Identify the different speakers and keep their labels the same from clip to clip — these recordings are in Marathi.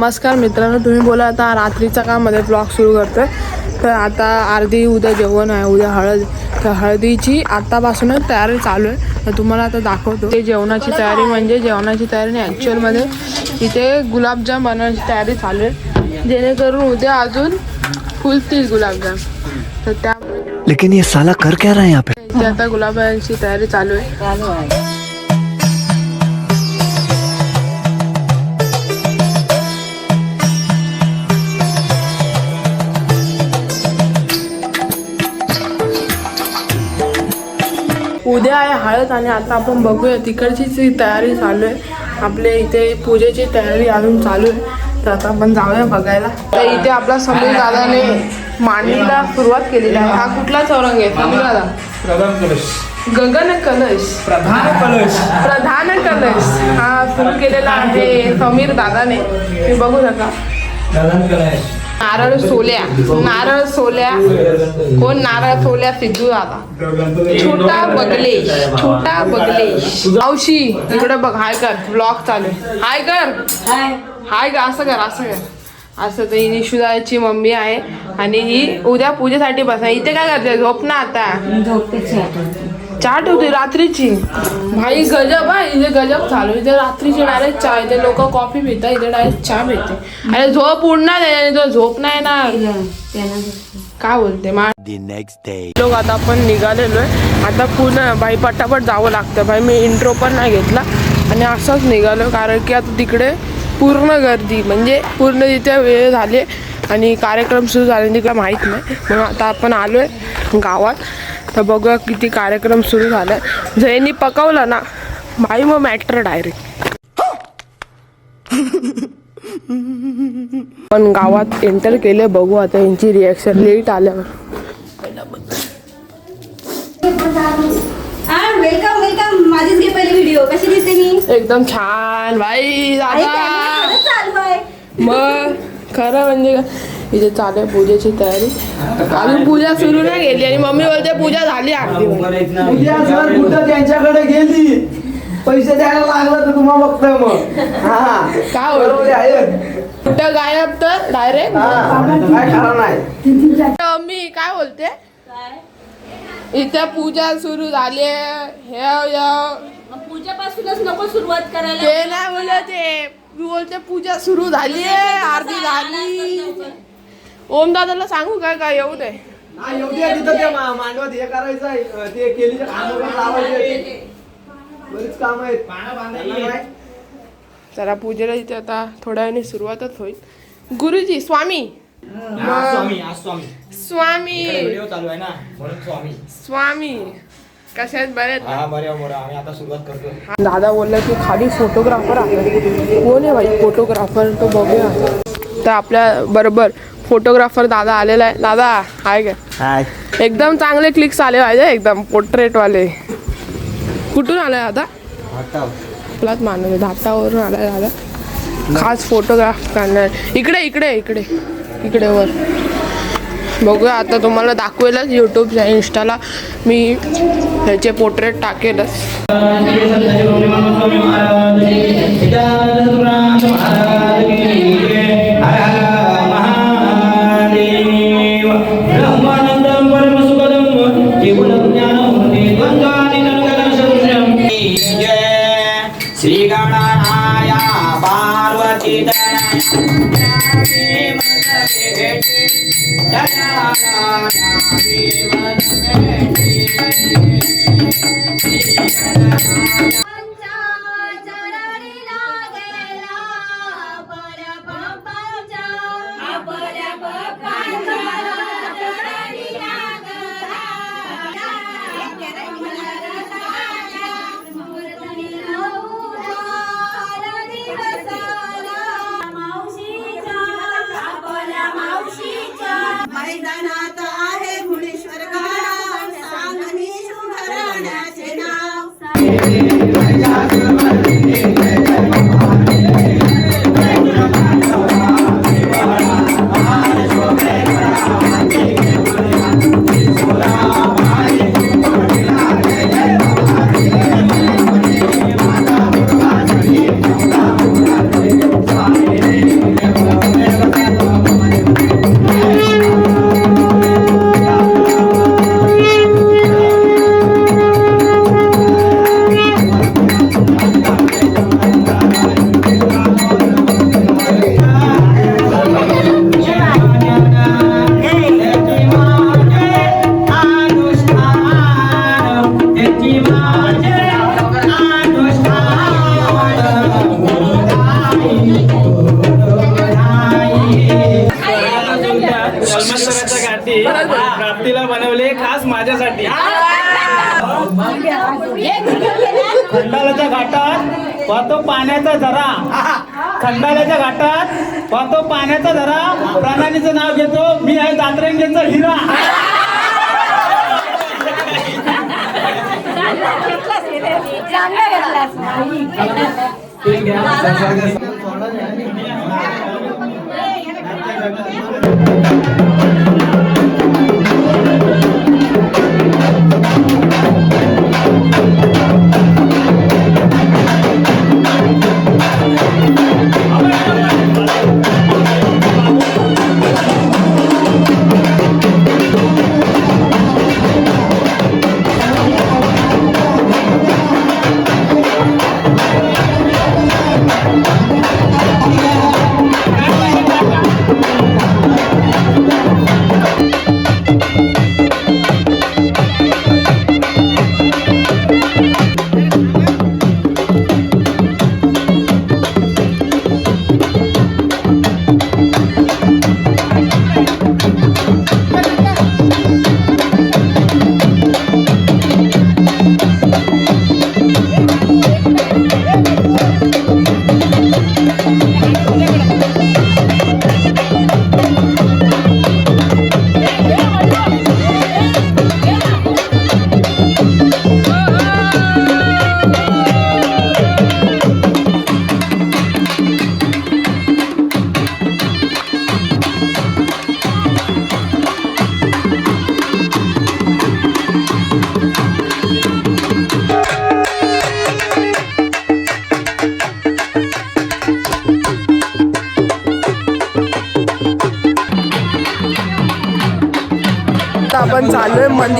Speaker 1: नमस्कार मित्रांनो तुम्ही बोला आता रात्रीचा कामध्ये ब्लॉग सुरू करतोय. तर आता अर्धी उद्या जेवण आहे उद्या हळद. तर हळदीची आतापासूनच तयारी चालू आहे. तर तुम्हाला आता दाखवतो. ते जेवणाची तयारी म्हणजे जेवणाची तयारी नाही ॲक्च्युअलमध्ये इथे गुलाबजाम बनवण्याची तयारी चालू आहे. जेणेकरून उद्या अजून फुलतील गुलाबजाम. तर त्यामुळे
Speaker 2: लेकिन ये साला कर क्या रहा है यहाँ पे?
Speaker 1: इथे आता गुलाबजामची तयारी चालू आहे. उद्या आहे हळद आणि आता आपण बघूया तिकडचीच तयारी चालू आहे. आपले इथे पूजेची तयारी अजून चालू आहे. तर आता आपण जाऊया बघायला. तर इथे आपला समीर दादाने मांडणीला सुरुवात केलेली आहे. हा कुठला चौरंग आहे? समीर दादा. गगन कलश.
Speaker 3: प्रधान कलश.
Speaker 1: प्रधान कलश. हा सुरू केलेला आहे समीर दादाने. तुम्ही बघू नका
Speaker 3: प्रधान कलश.
Speaker 1: नारळ सोल्या. नारळ सोल्या. कोण नारळ सोल्या सिद्धू दादा? छोटा बगलेश छोटा बगलेश मावशी इकडे बघ हाय कर ब्लॉग चालू आहे. हाय कर. हाय. कर असं कर असं कर. असं तर ही निशुदाची मम्मी आहे. आणि ही उद्या पूजेसाठी बसा. इथे काय करते? झोप ना आता. चहा ठेवते रात्रीची. भाई गजब हा इथे गजब चालू इथे रात्रीची डायरेक्ट चहा इथे लोक कॉफी पितात इथे डायरेक्ट चहा पिते अरे झोप उडणार त्याच्याने तो झोप नाही ना काय बोलते मा. लोक आता आपण निघालेलो आहे. आता पूर्ण भाई पटापट जावं लागतं. भाई मी इंट्रो पण नाही घेतला. आणि असंच निघालो. कारण की आता तिकडे पूर्ण गर्दी म्हणजे पूर्ण तिथे वेळ झाले आणि कार्यक्रम सुरू झाले तिकडे माहीत नाही. म्हणून आता आपण आलो आहे गावात. तर बघूया किती कार्यक्रम सुरू झाला. आहे जयनी पकवलं ना भाई मग मॅटर डायरेक्ट पण गावात एंटर केले बघू आता यांची रिॲक्शन लेट आल्यावर
Speaker 4: वेलकम वेलकम माझीच घे पहिली व्हिडिओ कशी दिसते मी?
Speaker 1: एकदम छान. भाई
Speaker 4: आई
Speaker 1: दादा. मग? खरं म्हणजे का इथे चालू आहे पूजेची तयारी. अजून पूजा सुरू नाही केली आणि मम्मी बोलते पूजा झाली
Speaker 5: उद्या जर कुठं त्यांच्याकडे गेली. पैसे द्यायला लागलं तर तुम्हाला बघतोय मग. हा.
Speaker 1: काय
Speaker 5: बरोबर आहे.
Speaker 1: कुठं गायब तर डायरेक्ट
Speaker 5: हा, काय खरं नाही.
Speaker 1: मम्मी काय बोलते? इथे पूजा सुरू झाली हे हे-
Speaker 4: पूजापासूनच नको सुरुवात करायला.
Speaker 1: ते नाही बोलते मी बोलते पूजा सुरू झाली. अर्धी झाली. ओम दादाला सांगू काय काय येऊ दे?
Speaker 5: हा, येऊ द्या तिथं ते मा- मांडवात हे करायचं आहे ते बरीच काम आहेत. त्यांना काय?
Speaker 1: जरा पूजेला इथे आता थोड्या वेळाने सुरुवातच होईल. गुरुजी स्वामी.
Speaker 3: स्वामी आज स्वामी.
Speaker 1: स्वामी.
Speaker 3: व्हिडिओ चालू आहे ना म्हणून स्वामी.
Speaker 1: स्वामी. कसे आहेत बरे?
Speaker 3: हा आम्ही आता सुरुवात करतो
Speaker 1: दादा बोलला की खाली फोटोग्राफर आहे. कोण आहे भाई? फोटोग्राफर तो बघूया. तर आपल्या बरोबर फोटोग्राफर दादा आलेला आहे. दादा हाय काय
Speaker 5: हाय.
Speaker 1: एकदम चांगले क्लिक्स आले पाहिजे एकदम portrait वाले कुठून आलाय दादा? आपलाच मानव धाटावरून आलाय दादा. खास फोटोग्राफ करणार. इकडे इकडे इकडे. इकडे वर. बघूया आता तुम्हाला दाखवेलच यूट्यूबच्या इंस्टाला मी ह्याचे पोर्ट्रेट टाकेलच.
Speaker 3: श्री गणनाया पार्वती
Speaker 4: मैदानात
Speaker 6: पाण्याचा झरा खंडाळ्याच्या घाटात पाहतो पाण्याचा झरा प्राणानीचं नाव घेतो. मी आहे दातरंगेचा हिरा.
Speaker 1: आता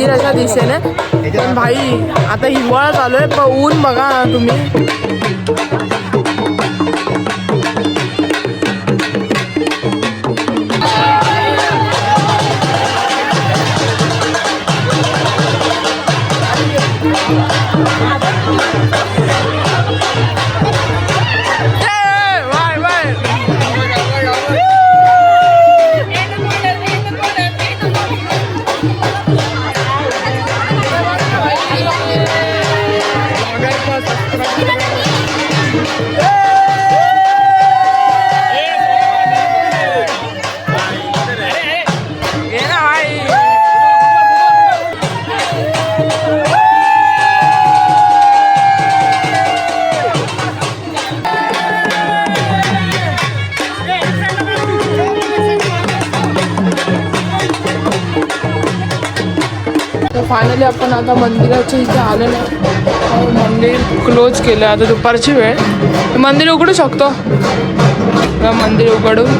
Speaker 1: मंदिराच्या दिशेने. पण भाई आता हिवाळा चालू आहे पण ऊन बघा तुम्ही. तर फायनली आपण आता मंदिराच्या इथे आलो नाही हो, मंदिर क्लोज केलं. आता दुपारची वेळ. मंदिर उघडू शकतो. मंदिर उघडून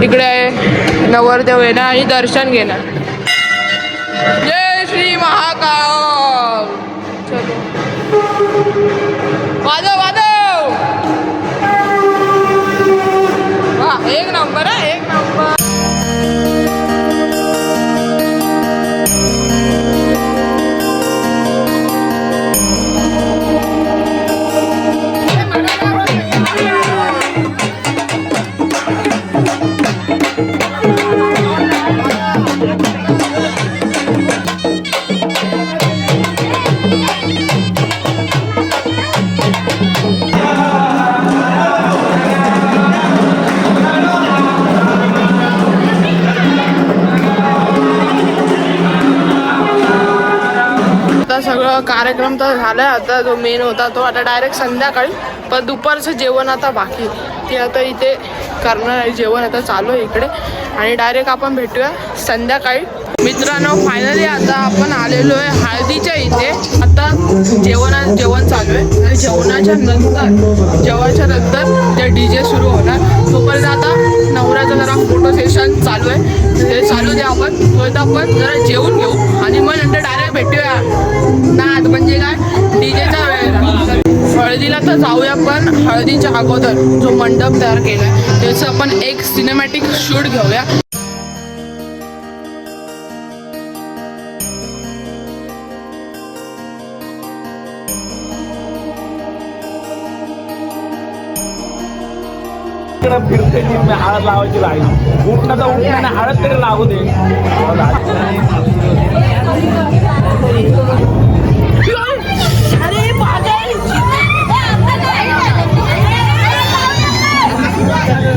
Speaker 1: तिकडे आहे नवरदेव येणार आणि दर्शन घेणार. जय श्री महाकाळ! कार्यक्रम तर झाला आता जो मेन होता तो आता डायरेक्ट संध्याकाळी. पण दुपारचं जेवण आता बाकी ते आता इथे करणार आहे. जेवण आता चालू आहे इकडे. आणि डायरेक्ट आपण भेटूया संध्याकाळी. मित्रांनो फायनली आता आपण आलेलो आहे हळदीच्या इथे. आता जेवणा जेवण चालू आहे. आणि जेवणाच्या नंतर जेवणाच्या नंतर ते डी जे सुरू होणार. तोपर्यंत आता पोराचं जरा फोटो सेशन चालू आहे. ते चालू द्या आपण. तोपर्यंत आपण जरा जेवून घेऊ. आणि मग नंतर डायरेक्ट भेटूया. नाद म्हणजे काय? डीजेचा वेळ हळदीला तर जाऊया पण हळदीच्या अगोदर जो मंडप तयार केला आहे त्याचं आपण एक सिनेमॅटिक शूट घेऊया.
Speaker 6: इकडं फिरते ती हळद लावायची राहील उठणं तर उठणं हळद तरी लागू दे. अरे